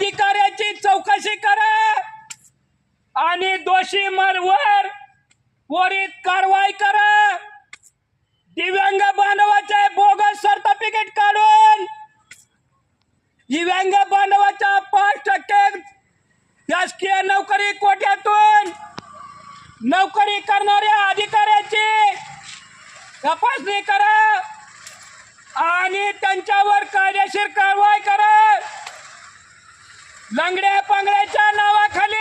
अधिकाऱ्याची चौकशी करा. आणि दोषी मरवर त्वरित कारवाई करा. दिव्यांग बांधवाचे बोगस सर्टिफिकेट काढून दिव्यांग बांधवाच्या पाच टक्के शासकीय नोकरी कोट्यातून नोकरी करणाऱ्या अधिकाऱ्याची तपासणी करा. आणि त्यांच्यावर कायदेशीर कारवाई करा लंगड्या पांगड्याच्या नावाखाली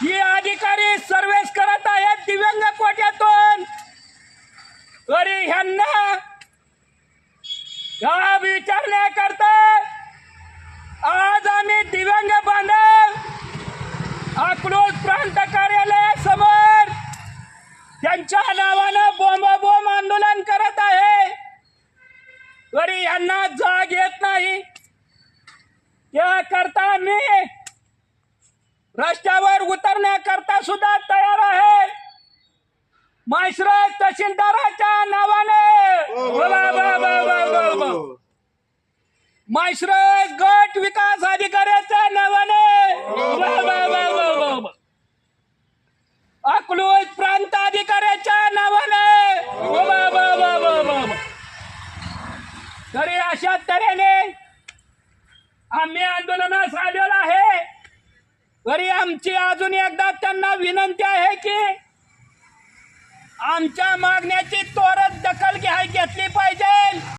ही अधिकारी सर्वेस करत आहेत दिव्यांग कोट्यातून. अरे ह्यांना या विचारण्याकरता आज आम्ही दिव्यांग बांधव अकलूज प्रांत कार्यालयासमोर त्यांच्या नावानं बोंबाबोंब आंदोलन करत आहे. अरे यांना त्याकरता मी रस्त्यावर उतरण्याकरता सुद्धा तयार आहे माहेश्वराज तहसीलदाराच्या नावाने. माहेश्वराज गट विकास अधिकाऱ्याच्या नावाने. अकलूज प्रांत अधिकाऱ्याच्या नावाने. तरी अशा तऱ्हेने आम्ही आंदोलनास आलेलो आहे. तरी आमची अजून एकदा त्यांना विनंती आहे की आमच्या मागण्याची त्वरित दखल घ्याय घेतली पाहिजे.